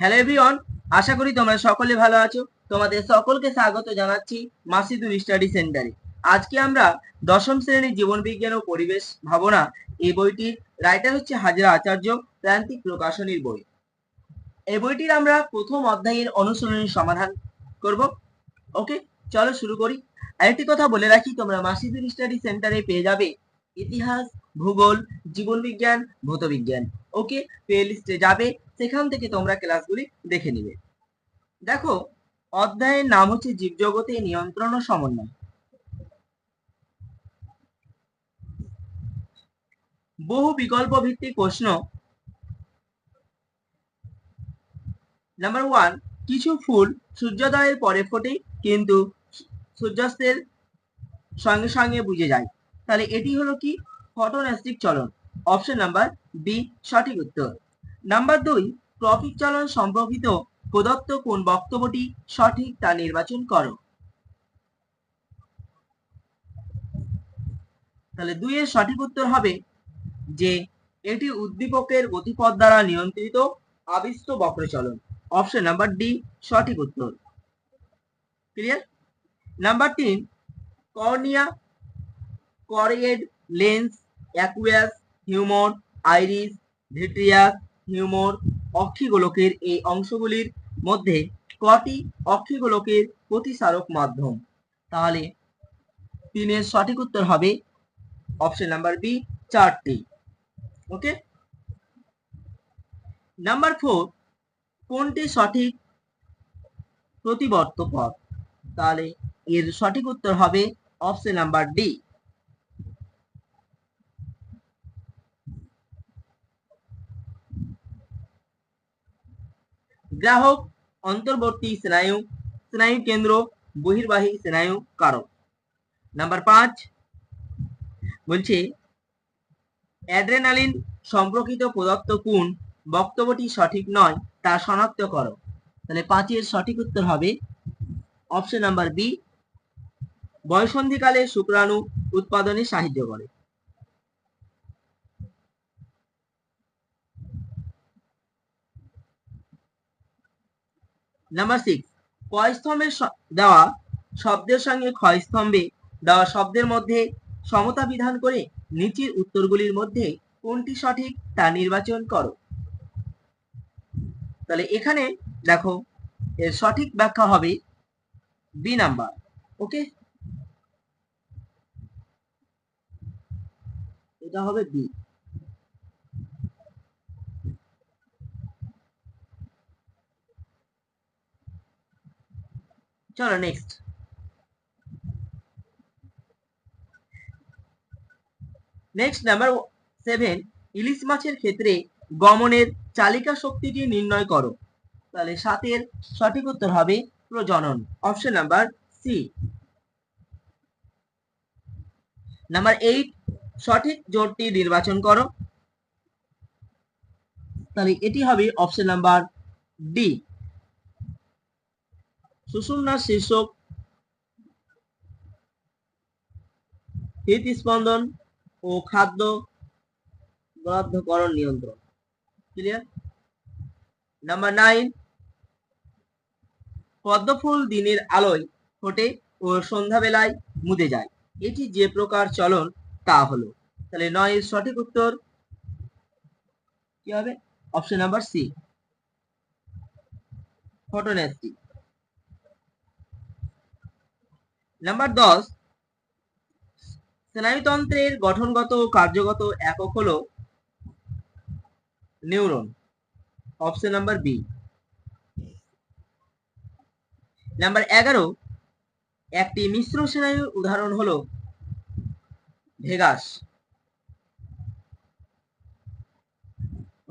Hello everyone আশা করি তোমরা সকলে ভালো আছো। তোমাদের সকলকে স্বাগত জানাচ্ছি মাসিদুল স্টাডি সেন্টারে। আজকে আমরা দশম শ্রেণির জীবন বিজ্ঞান ও পরিবেশ ভাবনা এই বইটির রাইটার হচ্ছে হাজরা আচার্য, প্রান্তিক প্রকাশনীর বই। এই বইটির আমরা প্রথম অধ্যায়ের অনুশীলনের সমাধান করব। ওকে চলো শুরু করি। আরেকটি কথা বলে রাখি, তোমরা মাসিদুল স্টাডি সেন্টারে পেয়ে যাবে ইতিহাস, ভূগোল জীবন বিজ্ঞান ভৌত বিজ্ঞান ওকে প্লে লিস্টে যাবে। সেখান থেকে তোমরা ক্লাসগুলি দেখে নিবে। দেখো, অধ্যায়ের নাম হচ্ছে জীবজগতে নিয়ন্ত্রণ ও সমন্বয়। বহু বিকল্প ভিত্তিক প্রশ্ন। নাম্বার ওয়ান কিছু ফুল সূর্যোদয়ের পরে ফোটে, কিন্তু সূর্যাস্তের সঙ্গে সঙ্গে বুঝে যায়। তাহলে এটি হলো কি? ফটোনাস্টিক চলন। অপশন নাম্বার বি সঠিক উত্তর। নাম্বার দুই ট্রফিক চালন সম্পর্কিত প্রদত্ত কোন বক্তব্যটি সঠিক তা নির্বাচন করো। তাহলে দুইয়ের সঠিক উত্তর হবে যে এটি উদ্দীপকের গতিপথ দ্বারা নিয়ন্ত্রিত আবিষ্ট বক্রচলন। অপশন নাম্বার ডি সঠিক উত্তর। ক্লিয়ার নাম্বার তিন, cornea choroid lens aqueous humour iris vitreous humour অক্ষিগোলকের এই অংশগুলির মধ্যে কটি অক্ষিগোলকের প্রতিসারক মাধ্যম? তাহলে তিনের সঠিক উত্তর হবে অপশন নাম্বার বি চারটি। ওকে নাম্বার ফোর কোনটি সঠিক প্রতিবর্ত পথ তাহলে এর সঠিক উত্তর হবে অপশন নাম্বার ডি গ্রাহক অন্তর্বর্তী স্নায়ু স্নায়ু কেন্দ্র, বহির্বাহী স্নায়ু কারক। নাম্বার পাঁচ, বলছে, অ্যাড্রেনালিন সম্পর্কিত প্রদত্ত কোন বক্তব্যটি সঠিক নয় তা শনাক্ত করো। তাহলে পাঁচের সঠিক উত্তর হবে অপশন নাম্বার বি, বয়সন্ধিকালে শুক্রাণু উৎপাদনে সাহায্য করে। নাম্বার সিক্স ক্ষয়স্তম্ভে দেওয়া শব্দের সঙ্গে ক্ষয়স্তম্ভে দেওয়া শব্দের মধ্যে সমতা বিধান করে নিচের উত্তরগুলির মধ্যে কোনটি সঠিক তা নির্বাচন করো। তাহলে এখানে দেখো, এর সঠিক ব্যাখ্যা হবে বি নাম্বার ওকে এটা হবে বি চলো নেক্সট নেক্সট নাম্বার সেভেন ইলিশ মাছের ক্ষেত্রে গমনের চালিকা শক্তিটি নির্ণয় করো। তাহলে সাতের সঠিক উত্তর হবে প্রজনন। Option number C number eight সঠিক জোটটি নির্বাচন করো। তাহলে এটি হবে অপশন নাম্বার ডি সুষুম্নার শীর্ষক হৃদস্পন্দন ও খাদ্য বরাদ্দকরণ নিয়ন্ত্রণ। ক্লিয়ার নাম্বার নাইন পদ্মফুল দিনের আলোয় ফোটে ও সন্ধ্যাবেলায় মুদে যায়। এটি যে প্রকার চলন, তা হলো। তাহলে নয় সঠিক উত্তর কি হবে? অপশন নাম্বার সি ফটোনেস্টি নাম্বার দশ, স্নায়ুতন্ত্রের গঠনগত কার্যগত একক হলো neuron option number B number এগারো, একটি মিশ্র স্নায়ুর উদাহরণ হলো ভেগাস।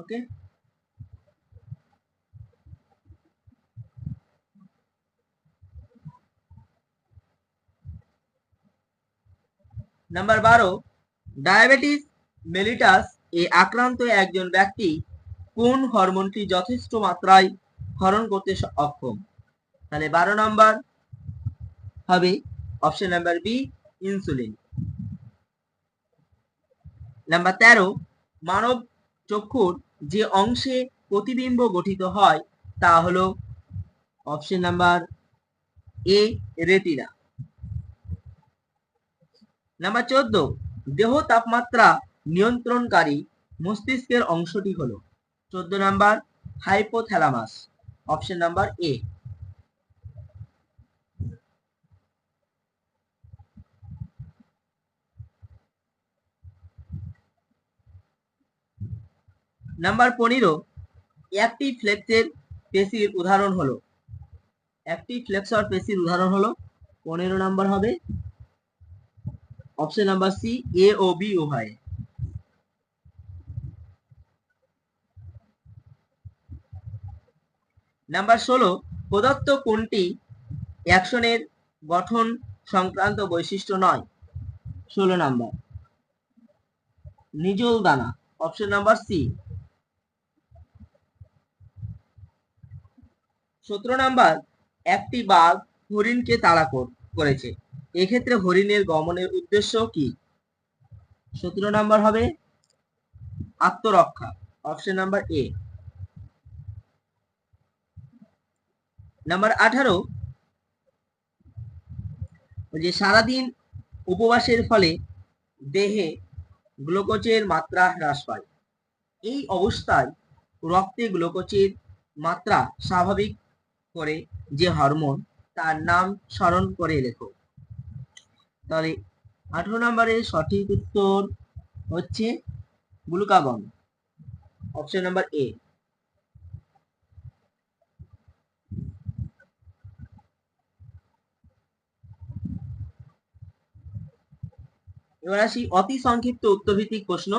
ওকে নাম্বার বারো ডায়াবেটিস মেলিটাস এ আক্রান্ত একজন ব্যক্তি কোন হরমোনটি যথেষ্ট মাত্রায় হরণ করতে অক্ষম? তাহলে বারো নাম্বার হবে option number B insulin number তেরো, মানব চক্ষুর যে অংশে প্রতিবিম্ব গঠিত হয় তা হলো option number A retina number চোদ্দ, দেহ তাপমাত্রা নিয়ন্ত্রণকারী মস্তিষ্কের অংশটি হলো। চোদ্দ number hypothalamus option number A number পনেরো একটি ফ্লেক্সের পেশির উদাহরণ হলো। একটি ফ্লেক্সর পেশির উদাহরণ হলো, পনেরো নাম্বার হবে অপশন নাম্বার সি এ ও বি উভয় নাম্বার ষোলো, প্রদত্ত কোনটি অ্যাকশনের গঠন সংক্রান্ত বৈশিষ্ট্য নয়? ষোলো নাম্বার। নিজল দানা। অপশন নাম্বার সি সতেরো নাম্বার, একটি বাঘ হরিণকে তাড়া করেছে। এক্ষেত্রে হরিণের গমনের উদ্দেশ্য কি? সতেরো নাম্বার হবে আত্মরক্ষা অপশন নাম্বার এ নাম্বার আঠারো, যে সারাদিন উপবাসের ফলে দেহে গ্লুকোজের মাত্রা হ্রাস পায়। এই অবস্থায় রক্তে গ্লুকোজের মাত্রা স্বাভাবিক করে যে হরমোন তার নাম স্মরণ করে লেখো। তাহলে আঠারো নম্বরের সঠিক উত্তর হচ্ছে গ্লুকাগন অপশন নাম্বার এ এবার আসি অতি সংক্ষিপ্ত উত্তরভিত্তিক প্রশ্ন।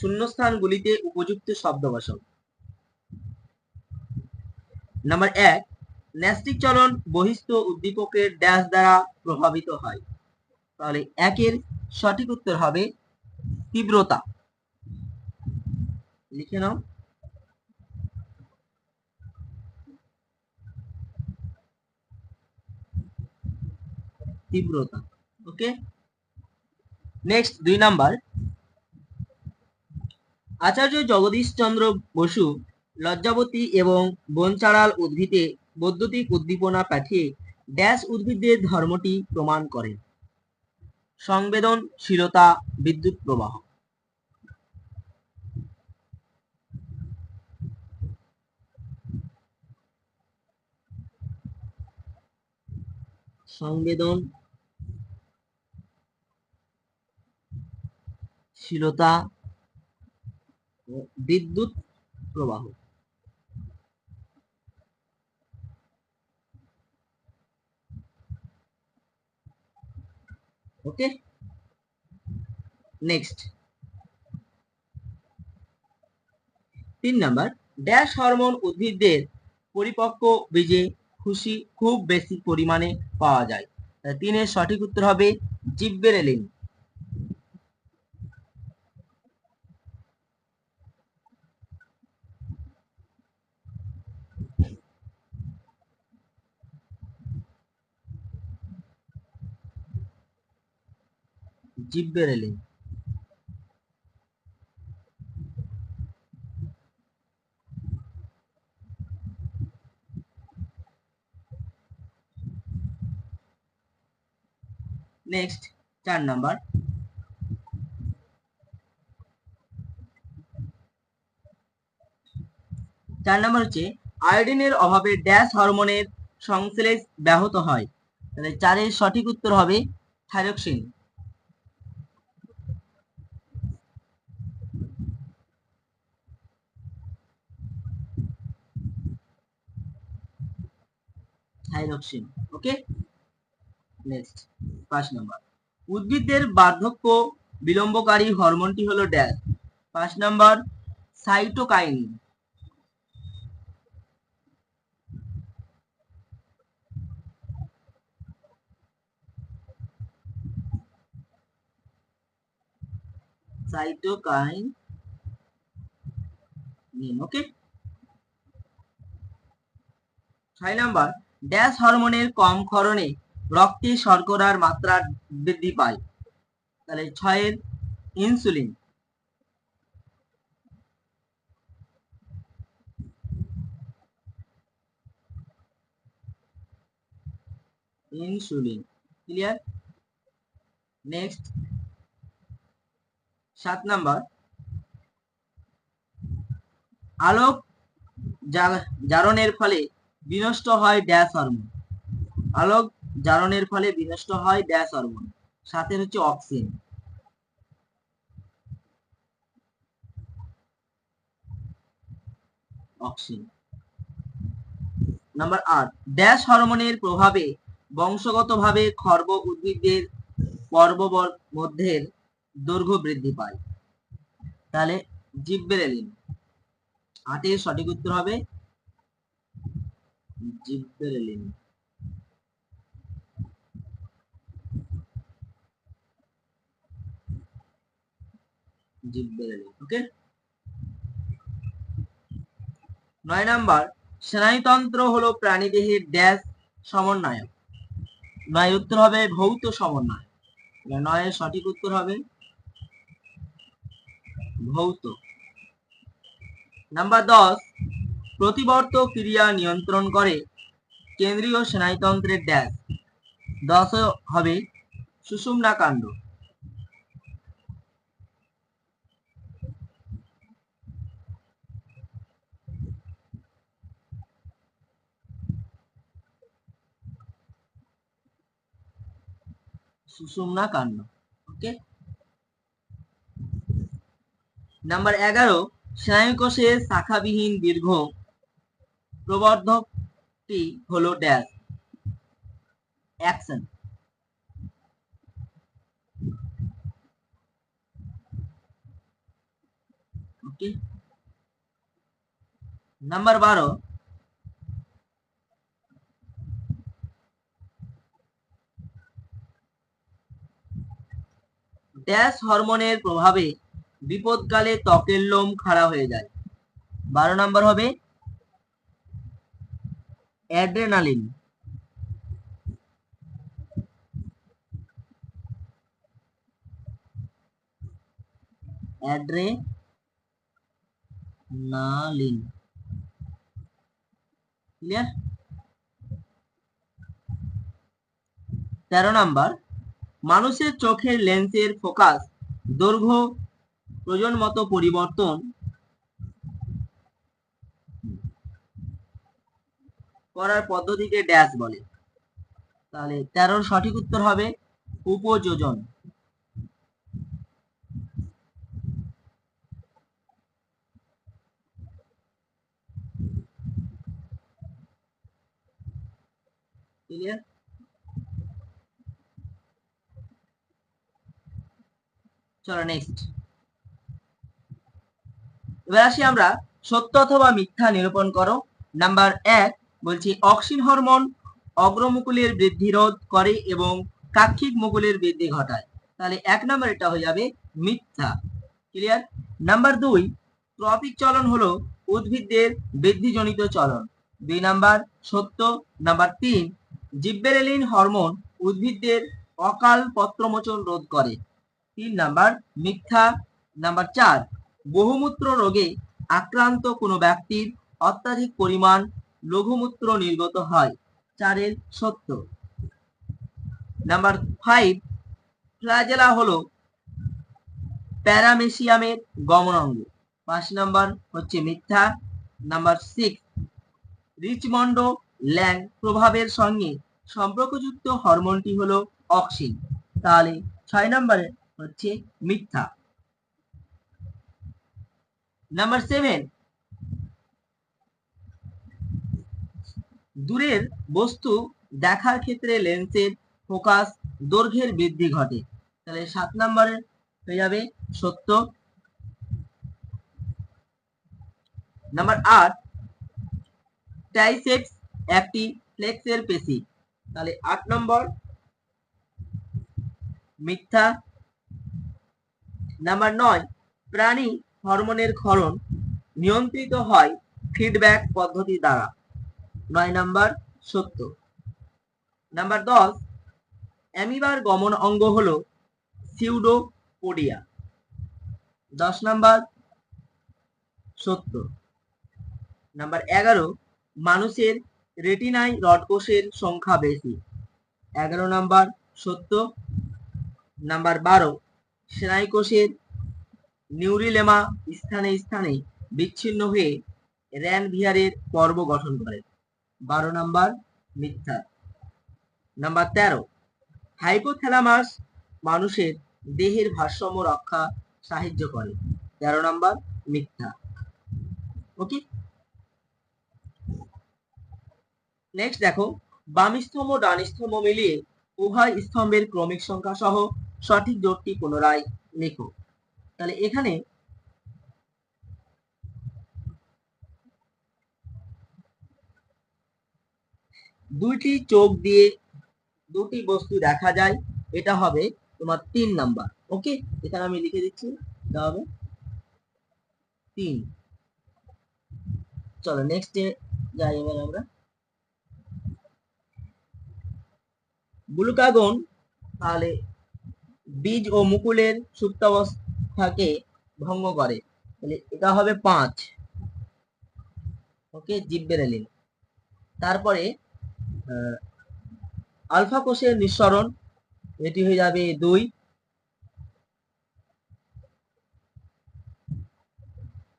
শূন্যস্থানগুলিতে উপযুক্ত শব্দ নাম্বার এক, ন্যাস্টিক চলন বহিস্থ উদ্দীপকের ড্যাশ দ্বারা প্রভাবিত হয়। তাহলে একের সঠিক উত্তর হবে তীব্রতা। লিখে নাও। তীব্রতা। ওকে? নেক্সট দুই নাম্বার। আচার্য জগদীশ চন্দ্র বসু লজ্জাবতী এবং বনচাড়াল উদ্ভিদে বৈদ্যুতিক উদ্দীপনা পাঠিয়ে ড্যাশ উদ্ভিদের ধর্মটি প্রমাণ করেন। সংবেদনশীলতা বিদ্যুৎ প্রবাহ। সংবেদনশীলতা বিদ্যুৎ প্রবাহ। ওকে নেক্সট তিন নাম্বার ড্যাশ হরমোন উদ্ভিদদের পরিপক্ক বীজে খুশি খুব বেশি পরিমাণে পাওয়া যায়। তিনের সঠিক উত্তর হবে জিব্বেরেলিন। জিব্বেরেলিন নেক্সট চার নাম্বার। চার নাম্বার হচ্ছে আয়োডিনের অভাবে ড্যাশ হরমোনের সংশ্লেষ ব্যাহত হয়। তাহলে চারের সঠিক উত্তর হবে থাইরক্সিন থাইরক্সিন ওকে নেক্সট পাঁচ নাম্বার উদ্ভিদদের বার্ধক্য বিলম্বকারী হরমোনটি হলো ড্যাশ। পাঁচ নাম্বার সাইটোকাইন সাইটোকাইন ওকে ছয় নাম্বার ড্যাশ হরমোনের কম ক্ষরণে রক্তে শর্করার মাত্রা বৃদ্ধি পায়। তাহলে ছয়ের ইনসুলিন ইনসুলিন ক্লিয়ার নেক্সট সাত নাম্বার। আলোক জারণের ফলে বিনষ্ট হয় ড্যাশ হরমোন। আলোক জারণের ফলে বিনষ্ট হয় ড্যাশ হরমোন, সাথে হচ্ছে অক্সিজেন। অক্সিজেন। নাম্বার আট, ড্যাশ হরমোনের প্রভাবে বংশগতভাবে খর্ব উদ্ভিদের পর্ববর মধ্যে দৈর্ঘ্য বৃদ্ধি পায়। তাহলে জিব্বেরেলিন আটের সঠিক উত্তর হবে জিব্বেরেলিন জিব্বেরেলিন ওকে নয় নাম্বার, স্নায়ুতন্ত্র হলো প্রাণীদেহের ড্যাশ সমন্বয়ক। নয় উত্তর হবে ভৌত সমন্বয়। নয়ের সঠিক উত্তর হবে ভৌত। নাম্বার দশ প্রতিবর্ত ক্রিয়া নিয়ন্ত্রণ করে কেন্দ্রীয় স্নায়ুতন্ত্রের ড্যাশ। দশ হবে সুষুম্না কাণ্ড। সুষুম্না কাণ্ড, ওকে? নাম্বার এগারো স্নায়ুকোষের শাখাবিহীন দীর্ঘ প্রবর্ধকটি হলো ড্যাশ। অ্যাকশন। ওকে। নাম্বার বারো। ড্যাশ হরমোনের প্রভাবে বিপদকালে ত্বকের লোম খাড়া হয়ে যায়। বারো নাম্বার হবে অ্যাড্রেনালিন। অ্যাড্রেনালিন। ক্লিয়ার? তেরো নাম্বার মানুষের চোখের লেন্সের ফোকাস দৈর্ঘ্য প্রয়োজন মতো পরিবর্তন করার পদ্ধতিকে ড্যাশ বলে। তাহলে তেরোর সঠিক উত্তর হবে উপযোজন। ক্লিয়ার চলো নেক্সট এবার আসি আমরা সত্য অথবা মিথ্যা নিরূপণ করো। নাম্বার এক বলছি, অক্সিন হরমোন অগ্রমুকুলের বৃদ্ধি রোধ করে এবং কাক্ষিক মুকুলের বৃদ্ধি ঘটায়। তাহলে এক নম্বর এটা হয়ে যাবে মিথ্যা। ক্লিয়ার নাম্বার দুই ট্রপিক চলন হলো উদ্ভিদদের বৃদ্ধিজনিত চলন। দুই নাম্বার, সত্য। নাম্বার তিন, জিব্বেরেলিন হরমোন উদ্ভিদদের অকাল পত্রমোচন রোধ করে। তিন নাম্বার, মিথ্যা। নাম্বার চার, বহুমূত্র রোগে আক্রান্ত কোনো ব্যক্তির অত্যাধিক পরিমাণ লঘুমূত্র নির্গত হয়। চারের সত্য। নাম্বার ফাইভ ফ্লাজেলা হলো প্যারামেসিয়ামের গমনাঙ্গ পাঁচ নাম্বার হচ্ছে মিথ্যা। নাম্বার সিক্স রিচমন্ড ল্যাং প্রভাবের সঙ্গে সম্পর্কযুক্ত হরমোনটি হলো অক্সিন। তাহলে ছয় নম্বরে হচ্ছে মিথ্যা। নাম্বার সেভেন দূরের বস্তু দেখার ক্ষেত্রে লেন্সের ফোকাস দৈর্ঘ্যের বৃদ্ধি ঘটে। তাহলে সাত নম্বরে হয়ে যাবে সত্য। নাম্বার আট টাইসেপস একটি ফ্লেক্সের পেশি তাহলে আট নম্বর মিথ্যা। নাম্বার নয়, প্রাণী হরমোনের ক্ষরণ নিয়ন্ত্রিত হয় ফিডব্যাক পদ্ধতি দ্বারা। নয় নাম্বার সত্য। নাম্বার দশ, অ্যামিবার গমন অঙ্গ হলো সিউডোপোডিয়া দশ নাম্বার সত্য। নাম্বার এগারো, মানুষের রেটিনায় রড কোষের সংখ্যা বেশি। এগারো নাম্বার সত্য। নাম্বার বারো, স্নায়ুকোষের নিউরিলেমা স্থানে স্থানে বিচ্ছিন্ন হয়ে র্যান ভিয়ারের পর্ব গঠন করে। বারো নাম্বার মিথ্যা। নাম্বার তেরো, হাইপোথ্যালামাস মানুষের দেহের ভারসাম্য রক্ষা সাহায্য করে। তেরো নাম্বার মিথ্যা। ওকে নেক্সট দেখো বাম স্তম্ভ ডান স্তম্ভ মিলিয়ে উভয় স্তম্ভের ক্রমিক সংখ্যা সহ সঠিক জোটটি পুনরায় লেখো। তাহলে এখানে দুইটি চোখ দিয়ে দুটি বস্তু দেখা যায়, এটা হবে তোমার তিন নাম্বার। ওকে এখানে আমি লিখে দিচ্ছি, এটা হবে তিন। চলো নেক্সট যাই এবার আমরা। গ্লুকাগন তাহলে বীজ ও মুকুলের সুপ্তাবস্থাকে ভঙ্গ করে। তাহলে এটা হবে পাঁচ। ওকে জিব্বেরেলিন তারপরে আলফা কোষের নিঃসরণ, এটি হয়ে যাবে দুই।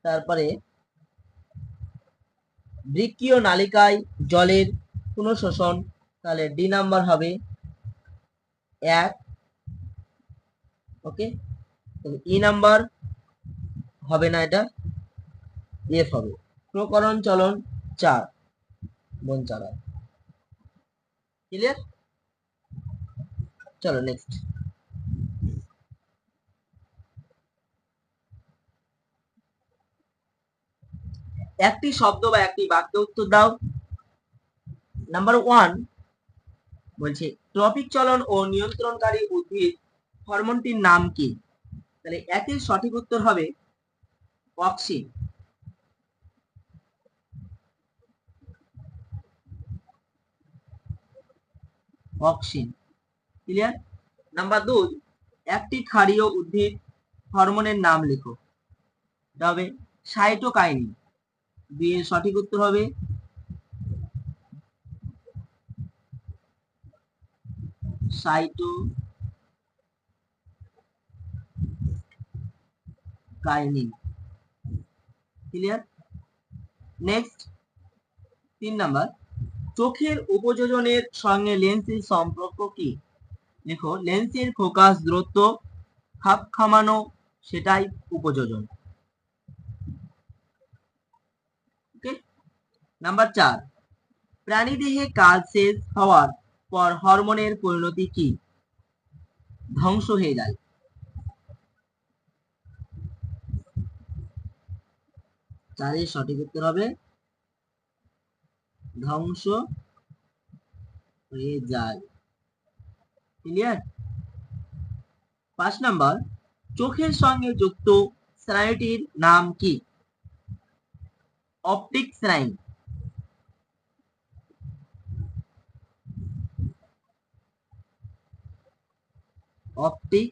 তারপরে বৃক্কীয় নালিকায় জলের পুনঃশোষণ, তাহলে ডি নাম্বার হবে এক। ওকে ই নাম্বার হবে না এটা এফ হবে। প্রকরণ চলন চার, বন চালায় ক্লিয়ার চলো নেক্সট একটি শব্দ বা একটি বাক্য উত্তর দাও। নাম্বার ওয়ান বলছে ট্রপিক চলন ও নিয়ন্ত্রণকারী উদ্ভিদ হরমোনটির নাম কি? তাহলে একের সঠিক উত্তর হবে অক্সিন অক্সিন ক্লিয়ার নাম্বার দুই, একটি ক্ষারীয় উদ্ভিদ হরমোনের নাম লেখো। তবে হবে সাইটোকাইনিন দুই সঠিক উত্তর হবে। সাইটো কাইনিন ক্লিয়ার নেক্সট তিন নাম্বার চোখের উপযোজনের সঙ্গে লেন্সের সম্পর্ক কি? দেখো, লেন্সের ফোকাস দূরত্ব, খাপ খামানো, সেটাই উপযোজন। নাম্বার চার, প্রাণীদেহে কাজ শেষ হওয়ার পর হরমোনের পরিণতি কি? ধ্বংস হয়ে যায়। চারের সঠিক উত্তর হবে ধ্বংস হয়ে যায়। ক্লিয়ার পাঁচ নাম্বার, চোখের সঙ্গে যুক্ত স্নায়ুটির নাম কি? অপটিক স্নায়ু অপটিক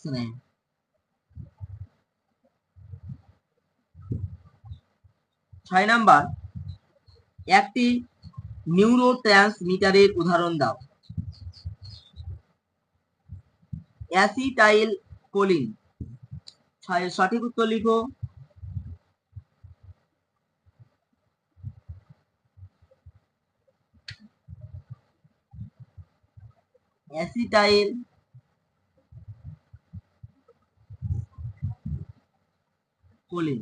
স্নায়ু ছয় নাম্বার, একটি নিউরো ট্রান্সমিটারের উদাহরণ দাও। অ্যাসিটাইল কোলিন ছয়ের সঠিক উত্তর লিখো। অ্যাসিটাইল কোলিন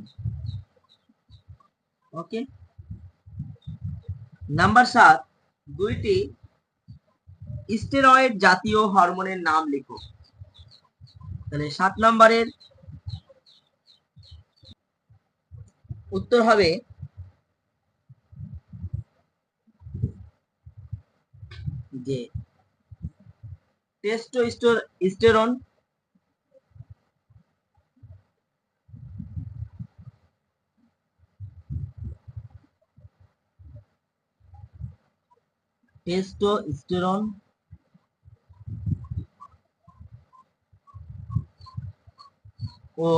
ওকে নাম্বার সাত, দুইটি স্টেরয়েড জাতীয় হরমোনের নাম লিখো। তাহলে সাত নম্বরের উত্তর হবে যে টেস্টোস্টেরন টেস্টোস্টেরন ও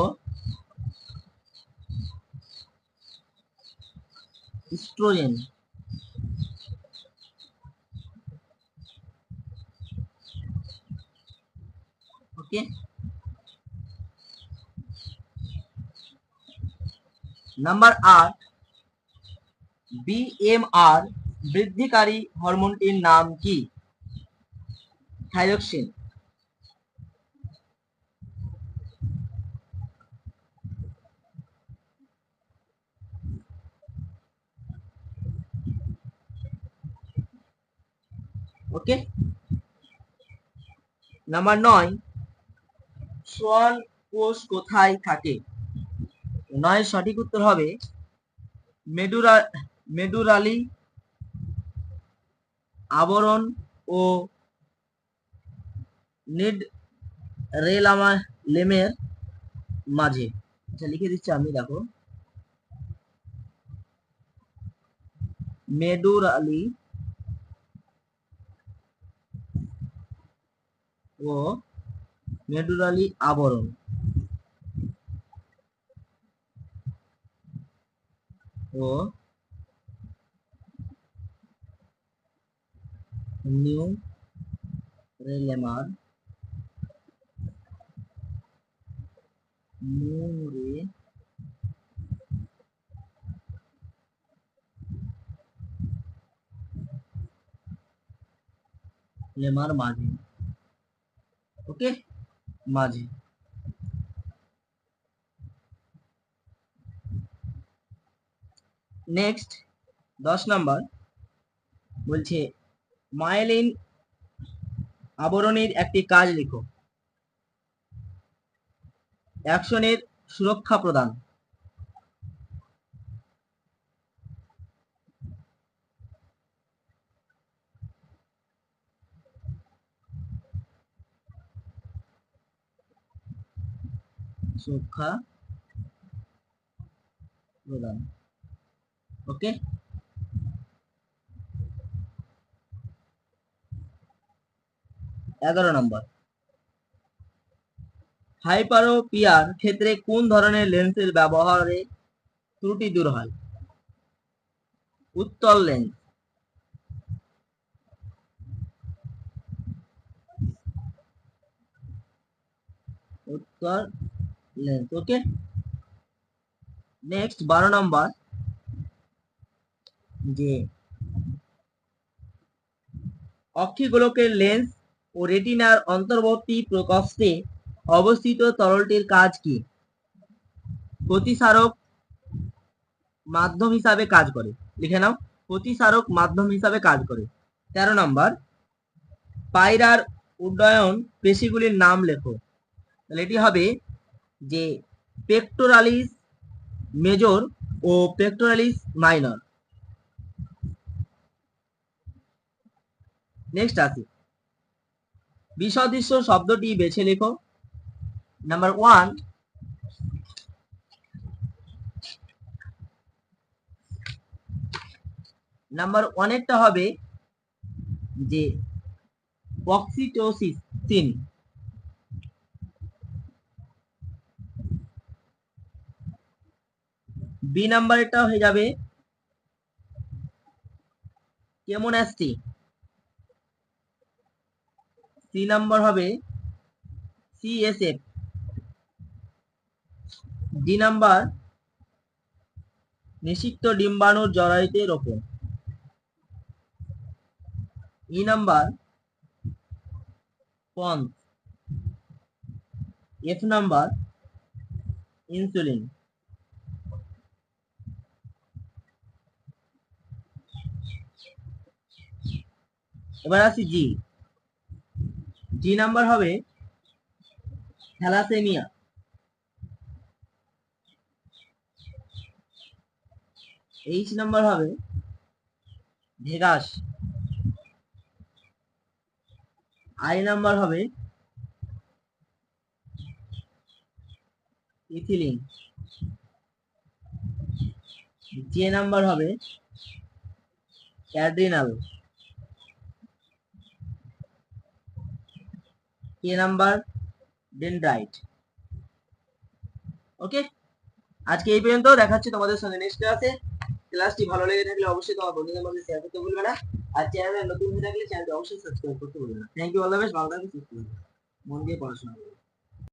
ইস্ট্রোজেন ওকে নাম্বার আট বিএমআর বৃদ্ধিকারী হরমোনটির নাম কি? থাইরক্সিন। ওকে। নাম্বার নয়, সোয়ান কোষ কোথায় থাকে? নয়, সঠিক উত্তর হবে মেডুরা মেডুরালি আবরণ ও নিড রেলামা লেমের মাঝে। আচ্ছা লিখে দিচ্ছি আমি, দেখো। মেডুরালি ও মেডুরালি আবরণ। ও নিউ রেলেমার নিউরে লেমার মাঝে ওকে মাঝে নেক্সট দশ নাম্বার বলছে মায়েলিন আবরণীর একটি কাজ লিখো। অ্যাকশনের সুরক্ষা প্রদান। সুরক্ষা প্রদান। ওকে? এগারো নম্বর। হাইপারোপিয়ার ক্ষেত্রে কোন ধরনের লেন্সের ব্যবহারে ত্রুটি দূর হয়? উত্তল লেন্স। উত্তর লেন্স, ওকে। নেক্সট, বারো নম্বর। যে অক্ষিগোলকের লেন্স ও রেটিনার অন্তর্বর্তী প্রকোষ্ঠে অবস্থিত তরলটির কাজ কি? প্রতিসারক মাধ্যম হিসাবে কাজ করে। লিখে নাও। প্রতিসারক মাধ্যম হিসাবে কাজ করে। তেরো নম্বর। পায়রার উড্ডয়ন পেশিগুলির নাম লেখো। তাহলে এটি হবে যে পেক্টোরালিস মেজর ও পেক্টোরালিস মাইনর। নেক্সট আসি। বিসদৃশ্য শব্দটি বেছে লেখো। নাম্বার ওয়ান নাম্বার ওয়ানেরটা হবে যে অক্সিটোসিন বি নাম্বারেরটা হয়ে যাবে কেমন অ্যাসটি? সি নাম্বার হবে সিএসএফ ডি নাম্বার নিষিক্ত ডিম্বাণুর জরায়ুতে রোপণ। ই নাম্বার পন্থ। এফ নাম্বার ইনসুলিন এবার আসি জি জি নাম্বার হবে থ্যালাসেমিয়া এইচ নাম্বার হবে ভেগাস আই নাম্বার হবে ইথিলিন জে নাম্বার হবে ক্যাড্রিনাল কে নাম্বার ডেনড্রাইট ওকে আজকে এই পর্যন্ত দেখাচ্ছি তোমাদের সঙ্গে নেক্সট ক্লাসে ক্লাসটি ভালো লেগে থাকলে অবশ্যই তোমার বন্ধুদের মধ্যে শেয়ার করতে ভুলবে না। আর চ্যানেলে নতুন হয়ে থাকলে চ্যানেলটি অবশ্যই সাবস্ক্রাইব করতে ভুলবে না। Thank you all the best ভালো থাকবে মন দিয়ে পড়াশোনা করবে